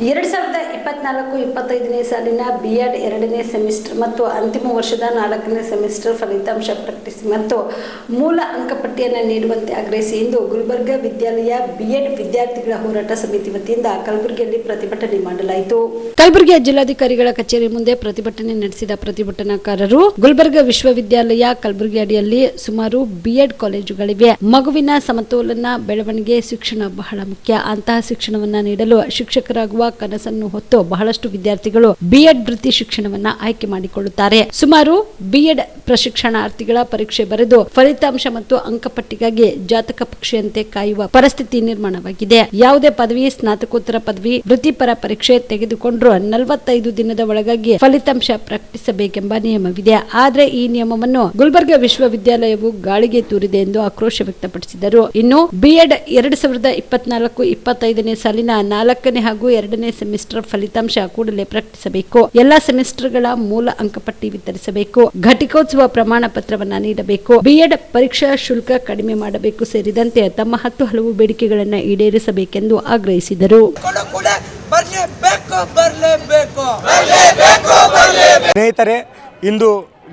ಎರಡು ಸಾವಿರದ ಇಪ್ಪತ್ನಾಲ್ಕು ಇಪ್ಪತ್ತೈದನೇ ಸಾಲಿನ ಬಿ ಎಡ್ ಎರಡನೇ ಸೆಮಿಸ್ಟರ್ ಮತ್ತು ಅಂತಿಮ ವರ್ಷದ ನಾಲ್ಕನೇ ಸೆಮಿಸ್ಟರ್ ಫಲಿತಾಂಶ ಪ್ರಕಟಿಸಿ ಮತ್ತು ಮೂಲ ಅಂಕಪಟ್ಟಿಯನ್ನು ನೀಡುವಂತೆ ಆಗ್ರಹಿಸಿ ಇಂದು ಗುಲ್ಬರ್ಗ ವಿದ್ಯಾಲಯ ಬಿ ವಿದ್ಯಾರ್ಥಿಗಳ ಹೋರಾಟ ಸಮಿತಿ ವತಿಯಿಂದ ಕಲಬುರಗಿಯಲ್ಲಿ ಪ್ರತಿಭಟನೆ ಮಾಡಲಾಯಿತು. ಕಲಬುರಗಿಯ ಜಿಲ್ಲಾಧಿಕಾರಿಗಳ ಕಚೇರಿ ಮುಂದೆ ಪ್ರತಿಭಟನೆ ನಡೆಸಿದ ಪ್ರತಿಭಟನಾಕಾರರು ಗುಲ್ಬರ್ಗ ವಿಶ್ವವಿದ್ಯಾಲಯ ಕಲಬುರಗಿ ಅಡಿಯಲ್ಲಿ ಸುಮಾರು ಬಿ ಎಡ್ ಕಾಲೇಜುಗಳಿವೆ. ಮಗುವಿನ ಸಮತೋಲನ, ಬೆಳವಣಿಗೆ, ಶಿಕ್ಷಣ ಬಹಳ ಮುಖ್ಯ. ಅಂತಹ ಶಿಕ್ಷಣವನ್ನು ನೀಡಲು ಶಿಕ್ಷಕರಾಗುವ ಕನಸನ್ನು ಹೊತ್ತು ಬಹಳಷ್ಟು ವಿದ್ಯಾರ್ಥಿಗಳು ಬಿಎಡ್ ವೃತ್ತಿ ಶಿಕ್ಷಣವನ್ನ ಆಯ್ಕೆ ಮಾಡಿಕೊಳ್ಳುತ್ತಾರೆ. ಸುಮಾರು ಬಿಎಡ್ ಪ್ರಶಿಕ್ಷಣಾರ್ಥಿಗಳ ಪರೀಕ್ಷೆ ಬರೆದು ಫಲಿತಾಂಶ ಮತ್ತು ಅಂಕಪಟ್ಟಿಗಾಗಿ ಜಾತಕ ಪಕ್ಷಿಯಂತೆ ಕಾಯುವ ಪರಿಸ್ಥಿತಿ ನಿರ್ಮಾಣವಾಗಿದೆ. ಯಾವುದೇ ಪದವಿ, ಸ್ನಾತಕೋತ್ತರ ಪದವಿ, ವೃತ್ತಿಪರ ಪರೀಕ್ಷೆ ತೆಗೆದುಕೊಂಡ್ರು ನಲವತ್ತೈದು ದಿನದ ಒಳಗಾಗಿ ಫಲಿತಾಂಶ ಪ್ರಕಟಿಸಬೇಕೆಂಬ ನಿಯಮವಿದೆ. ಆದ್ರೆ ಈ ನಿಯಮವನ್ನು ಗುಲ್ಬರ್ಗ ವಿಶ್ವವಿದ್ಯಾಲಯವು ಗಾಳಿಗೆ ತೂರಿದೆ ಎಂದು ಆಕ್ರೋಶ ವ್ಯಕ್ತಪಡಿಸಿದರು. ಇನ್ನು ಬಿಎಡ್ ಎರಡ್ ಸಾವಿರದ ಇಪ್ಪತ್ನಾಲ್ಕು ಇಪ್ಪತ್ತೈದನೇ ಸಾಲಿನ ನಾಲ್ಕನೇ ಹಾಗೂ ಎರಡನೇ ಸೆಮಿಸ್ಟರ್ ಫಲಿತಾಂಶ ಕೂಡಲೇ ಪ್ರಕಟಿಸಬೇಕು. ಎಲ್ಲಾ ಸೆಮಿಸ್ಟರ್ಗಳ ಮೂಲ ಅಂಕಪಟ್ಟಿ ವಿತರಿಸಬೇಕು. ಘಟಿಕೋತ್ಸವ ಪ್ರಮಾಣ ಪತ್ರವನ್ನ ನೀಡಬೇಕು. ಬಿಎಡ್ ಪರೀಕ್ಷಾ ಶುಲ್ಕ ಕಡಿಮೆ ಮಾಡಬೇಕು ಸೇರಿದಂತೆ ತಮ್ಮ ಹತ್ತು ಹಲವು ಬೇಡಿಕೆಗಳನ್ನು ಈಡೇರಿಸಬೇಕೆಂದು ಆಗ್ರಹಿಸಿದರು. ಸ್ನೇಹಿತರೆ ಇಂದು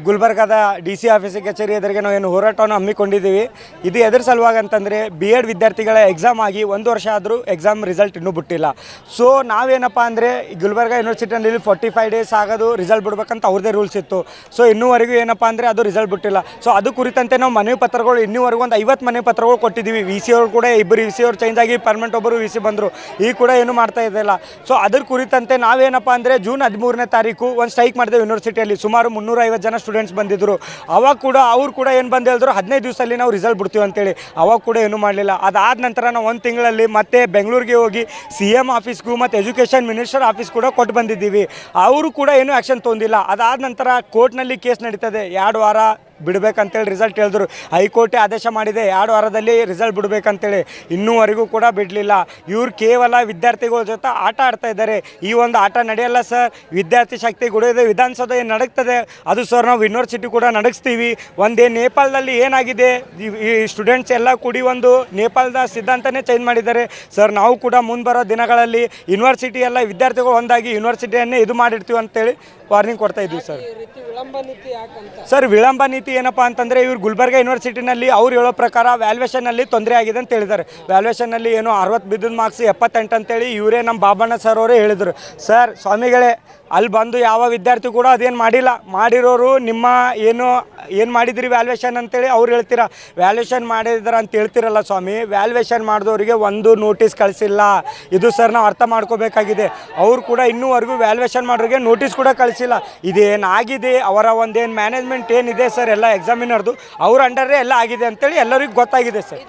ಗುಲ್ಬರ್ಗಾದ ಡಿ ಸಿ ಆಫೀಸ್ ಕಚೇರಿ ಎದುರಿಗೆ ನಾವು ಏನು ಹೋರಾಟವನ್ನು ಹಮ್ಮಿಕೊಂಡಿದ್ದೀವಿ. ಇದು ಎದುರು ಸಲುವಾಗಿ ಅಂತಂದರೆ ಬಿ ಎಡ್ ವಿದ್ಯಾರ್ಥಿಗಳ ಎಕ್ಸಾಮ್ ಆಗಿ ಒಂದು ವರ್ಷ ಆದರೂ ಎಕ್ಸಾಮ್ ರಿಸಲ್ಟ್ ಇನ್ನೂ ಬಿಟ್ಟಿಲ್ಲ. ಸೊ ನಾವೇನಪ್ಪ ಅಂದರೆ ಗುಲ್ಬರ್ಗ ಯೂನಿವರ್ಸಿಟಿಯಲ್ಲಿ ಫೋರ್ಟಿ ಫೈವ್ ಡೇಸ್ ಆಗೋದು ರಿಸಲ್ಟ್ ಬಿಡ್ಬೇಕಂತ ಅವ್ರದ್ದೇ ರೂಲ್ಸ್ ಇತ್ತು. ಸೊ ಇನ್ನೂವರೆಗೂ ಏನಪ್ಪ ಅಂದರೆ ಅದು ರಿಸಲ್ಟ್ ಬಿಟ್ಟಿಲ್ಲ. ಸೊ ಅದು ಕುರಿತಂತೆ ನಾವು ಮನವಿ ಪತ್ರಗಳು ಇನ್ನೂವರೆಗೂ ಒಂದು ಐವತ್ತು ಮನವಿ ಪತ್ರಗಳು ಕೊಟ್ಟಿದ್ದೀವಿ. ವಿ ಸಿ ಅವ್ರು ಕೂಡ ಇಬ್ಬರು ವಿ ಸಿ ಅವ್ರು ಚೇಂಜ್ ಆಗಿ ಪರ್ಮನೆಂಟ್ ಒಬ್ಬರು ವಿ ಸಿ ಬಂದರು. ಈಗ ಕೂಡ ಏನು ಮಾಡ್ತಾ ಇದ್ದಿಲ್ಲ. ಸೊ ಅದ್ರ ಕುರಿತಂತೆ ನಾವೇನಪ್ಪ ಅಂದರೆ ಜೂನ್ ಹದಿಮೂರನೇ ತಾರೀಕು ಒಂದು ಸ್ಟ್ರೈಕ್ ಮಾಡಿದೆ ಯೂನಿವರ್ಸಿಟಿಯಲ್ಲಿ ಸುಮಾರು ಮುನ್ನೂರ ಐವತ್ತು ಜನ ಸ್ಟೂಡೆಂಟ್ಸ್ ಬಂದಿದ್ದರು ಅವಾಗ ಕೂಡ ಅವ್ರು ಕೂಡ ಏನು ಬಂದು ಹೇಳಿದ್ರು, ಹದಿನೈದು ದಿವಸದಲ್ಲಿ ನಾವು ರಿಸಲ್ಟ್ ಬಿಡ್ತೀವಿ ಅಂತೇಳಿ. ಅವಾಗ ಕೂಡ ಏನು ಮಾಡಲಿಲ್ಲ. ಅದಾದ ನಂತರ ನಾವು ಒಂದು ತಿಂಗಳಲ್ಲಿ ಮತ್ತೆ ಬೆಂಗಳೂರಿಗೆ ಹೋಗಿ ಸಿ ಎಂ ಆಫೀಸ್ಗೂ ಮತ್ತು ಎಜುಕೇಷನ್ ಮಿನಿಸ್ಟರ್ ಆಫೀಸ್ ಕೂಡ ಕೊಟ್ಟು ಬಂದಿದ್ದೀವಿ. ಅವರು ಕೂಡ ಏನೂ ಆ್ಯಕ್ಷನ್ ತೊಂದಿಲ್ಲ. ಅದಾದ ನಂತರ ಕೋರ್ಟ್ನಲ್ಲಿ ಕೇಸ್ ನಡೀತದೆ. ಎರಡು ವಾರ ಬಿಡಬೇಕಂತೇಳಿ ರಿಸಲ್ಟ್ ಹೇಳಿದ್ರು. ಹೈಕೋರ್ಟೇ ಆದೇಶ ಮಾಡಿದೆ. ಎರಡು ವಾರದಲ್ಲಿ ರಿಸಲ್ಟ್ ಬಿಡಬೇಕಂತೇಳಿ. ಇನ್ನೂವರೆಗೂ ಕೂಡ ಬಿಡಲಿಲ್ಲ. ಇವ್ರು ಕೇವಲ ವಿದ್ಯಾರ್ಥಿಗಳ ಜೊತೆ ಆಟ ಆಡ್ತಾ ಇದ್ದಾರೆ. ಈ ಒಂದು ಆಟ ನಡೆಯಲ್ಲ ಸರ್. ವಿದ್ಯಾರ್ಥಿ ಶಕ್ತಿ ಗುಡಿಯೋದು ವಿಧಾನಸೌಧ ಏನು ನಡಗ್ತದೆ? ಅದು ಸರ್ ನಾವು ಯೂನಿವರ್ಸಿಟಿ ಕೂಡ ನಡೆಸ್ತೀವಿ ಒಂದೇ ನೇಪಾಳದಲ್ಲಿ ಏನಾಗಿದೆ? ಈ ಸ್ಟೂಡೆಂಟ್ಸ್ ಎಲ್ಲ ಕೂಡಿ ಒಂದು ನೇಪಾಳದ ಸಿದ್ಧಾಂತನೇ ಚೇಂಜ್ ಮಾಡಿದ್ದಾರೆ. ಸರ್, ನಾವು ಕೂಡ ಮುಂದೆ ಬರೋ ದಿನಗಳಲ್ಲಿ ಯೂನಿವರ್ಸಿಟಿ ಎಲ್ಲ ವಿದ್ಯಾರ್ಥಿಗಳು ಒಂದಾಗಿ ಯೂನಿವರ್ಸಿಟಿಯನ್ನೇ ಇದು ಮಾಡಿರ್ತೀವಿ ಅಂತೇಳಿ ವಾರ್ನಿಂಗ್ ಕೊಡ್ತಾ ಇದ್ದೀವಿ ಸರ್ ಸರ್ ವಿಳಂಬ ನೀತಿ ಏನಪ್ಪಾ ಅಂತಂದ್ರೆ ಇವ್ರು ಗುಲ್ಬರ್ಗ ಯೂನಿವರ್ಸಿಟಿನಲ್ಲಿ ಅವ್ರು ಹೇಳೋ ಪ್ರಕಾರ ವ್ಯಾಲ್ಯೂಯೇಷನಲ್ಲಿ ತೊಂದರೆ ಆಗಿದೆ ಅಂತ ಹೇಳಿದ್ದಾರೆ. ವ್ಯಾಲ್ಯೂಯೇಷನಲ್ಲಿ ಏನೋ ಅರವತ್ತು ಬಿದ್ದಿದ್ದು ಮಾರ್ಕ್ಸ್ ಎಪ್ಪತ್ತೆಂಟು ಅಂತೇಳಿ ಇವರೇ ನಮ್ಮ ಬಾಬಣ್ಣ ಸರ್ ಅವರೇ ಹೇಳಿದರು. ಸರ್ ಸ್ವಾಮಿಗಳೇ ಅಲ್ಲಿ ಬಂದು ಯಾವ ವಿದ್ಯಾರ್ಥಿ ಕೂಡ ಅದೇನು ಮಾಡಿಲ್ಲ. ಮಾಡಿರೋರು ನಿಮ್ಮ ಏನು ಏನು ಮಾಡಿದಿರಿ ವ್ಯಾಲ್ಯೂಯೇಷನ್ ಅಂತೇಳಿ ಅವ್ರು ಹೇಳ್ತೀರ. ವ್ಯಾಲ್ಯೂಯೇಷನ್ ಮಾಡಿದ್ರ ಅಂತ ಹೇಳ್ತಿರಲ್ಲ ಸ್ವಾಮಿ. ವ್ಯಾಲ್ಯೂಯೇಷನ್ ಮಾಡಿದವರಿಗೆ ಒಂದು ನೋಟಿಸ್ ಕಳಿಸಿಲ್ಲ. ಇದು ಸರ್ ನಾವು ಅರ್ಥ ಮಾಡ್ಕೋಬೇಕಾಗಿದೆ. ಅವ್ರು ಕೂಡ ಇನ್ನೂವರೆಗೂ ವ್ಯಾಲ್ಯೂಯೇಷನ್ ಮಾಡೋರಿಗೆ ನೋಟಿಸ್ ಕೂಡ ಕಳಿಸಿಲ್ಲ. ಇದೇನಾಗಿದೆ ಅವರ ಒಂದೇನು ಮ್ಯಾನೇಜ್ಮೆಂಟ್ ಏನಿದೆ ಸರ್ ಎಲ್ಲ ಎಕ್ಸಾಮಿನರ್ದು ಅವ್ರ ಅಂಡರೇ ಎಲ್ಲ ಆಗಿದೆ ಅಂತೇಳಿ ಎಲ್ಲರಿಗೂ ಗೊತ್ತಾಗಿದೆ ಸರ್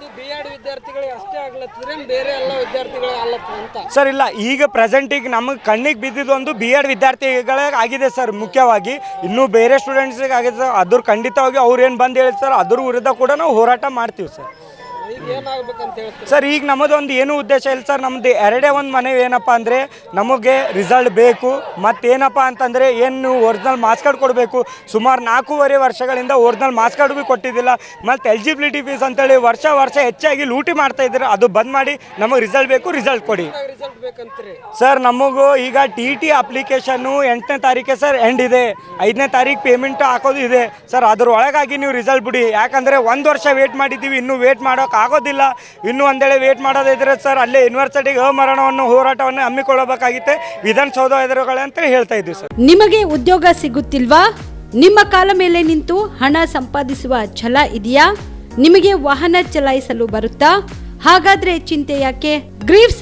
ವಿದ್ಯಾರ್ಥಿಗಳಿಗೆ ಅಷ್ಟೇ ಆಗ್ಲತ್ತಿದ್ರೆ ಬೇರೆ ಎಲ್ಲ ವಿದ್ಯಾರ್ಥಿಗಳಿಗೆ ಅಂತ. ಸರ್, ಇಲ್ಲ, ಈಗ ಪ್ರೆಸೆಂಟ್ ಈಗ ನಮಗೆ ಕಣ್ಣಿಗೆ ಬಿದ್ದಿದ್ದು ಒಂದು ಬಿ ಎಡ್ ವಿದ್ಯಾರ್ಥಿಗಳೇ ಆಗಿದೆ ಸರ್, ಮುಖ್ಯವಾಗಿ. ಇನ್ನೂ ಬೇರೆ ಸ್ಟೂಡೆಂಟ್ಸಿಗೆ ಆಗಿದೆ ಸರ್, ಅದ್ರ ಖಂಡಿತವಾಗಿ ಅವ್ರು ಏನು ಬಂದು ಹೇಳ್ತಾರೆ ಅದ್ರ ವಿರುದ್ಧ ಕೂಡ ನಾವು ಹೋರಾಟ ಮಾಡ್ತೀವಿ ಸರ್. ಸರ್ ಈಗ ನಮ್ಮದೊಂದು ಏನು ಉದ್ದೇಶ ಇಲ್ಲ ಸರ್. ನಮ್ದು ಎರಡೇ ಒಂದು ಮನೆ ಏನಪ್ಪ ಅಂದರೆ ನಮಗೆ ರಿಸಲ್ಟ್ ಬೇಕು. ಮತ್ತೇನಪ್ಪ ಅಂತಂದರೆ ಏನು ಒರಿಜಿನಲ್ ಮಾಸ್ಕ್ ಕಾರ್ಡ್ ಕೊಡಬೇಕು. ಸುಮಾರು ನಾಲ್ಕೂವರೆ ವರ್ಷಗಳಿಂದ ಒರಿಜಿನಲ್ ಮಾಸ್ಕ್ ಕಾರ್ಡ್ ಭೀ ಕೊಟ್ಟಿದ್ದಿಲ್ಲ. ಮತ್ತು ಎಲಿಜಿಬಿಲಿಟಿ ಫೀಸ್ ಅಂತೇಳಿ ವರ್ಷ ವರ್ಷ ಹೆಚ್ಚಾಗಿ ಲೂಟಿ ಮಾಡ್ತಾ ಇದ್ದಾರೆ. ಅದು ಬಂದ್ ಮಾಡಿ ನಮಗೆ ರಿಸಲ್ಟ್ ಬೇಕು ರಿಸಲ್ಟ್ ಕೊಡಿ. ಸರ್ ನಮಗೂ ಈಗ ಟಿ ಟಿ ಅಪ್ಲಿಕೇಶನ್ನು ಎಂಟನೇ ತಾರೀಕೆ ಸರ್ ಎಂಡ್ ಇದೆ. ಐದನೇ ತಾರೀಕು ಪೇಮೆಂಟ್ ಹಾಕೋದು ಇದೆ. ಸರ್ ಅದ್ರೊಳಗಾಗಿ ನೀವು ರಿಸಲ್ಟ್ ಬಿಡಿ. ಯಾಕಂದರೆ ಒಂದು ವರ್ಷ ವೇಟ್ ಮಾಡಿದ್ದೀವಿ. ಇನ್ನೂ ವೇಟ್ ಮಾಡೋಕೆ ಆಗೋದಿಲ್ಲ. ಇನ್ನೂ ಒಂದೇಳೆ ವೇಟ್ ಮಾಡೋದಿದ್ರೆ ಸರ್ ಅಲ್ಲೇ ಯೂನಿವರ್ಸಿಟಿಗೆ ಅಮರಣವನ್ನು ಹೋರಾಟವನ್ನು ಹಮ್ಮಿಕೊಳ್ಳಬೇಕಾಗಿತ್ತೆ. ವಿಧಾನಸೌಧ ಎದುರುಗಳೇ ಅಂತ ಹೇಳ್ತಾ ಇದ್ದೀವಿ ಸರ್. ನಿಮಗೆ ಉದ್ಯೋಗ ಸಿಗುತ್ತಿಲ್ವಾ? ನಿಮ್ಮ ಕಾಲ ಮೇಲೆ ನಿಂತು ಹಣ ಸಂಪಾದಿಸುವ ಛಲ ಇದೆಯಾ? ನಿಮಗೆ ವಾಹನ ಚಲಾಯಿಸಲು ಬರುತ್ತಾ? ಹಾಗಾದ್ರೆ ಚಿಂತೆ ಯಾಕೆ? ಗ್ರೀವ್ಸ್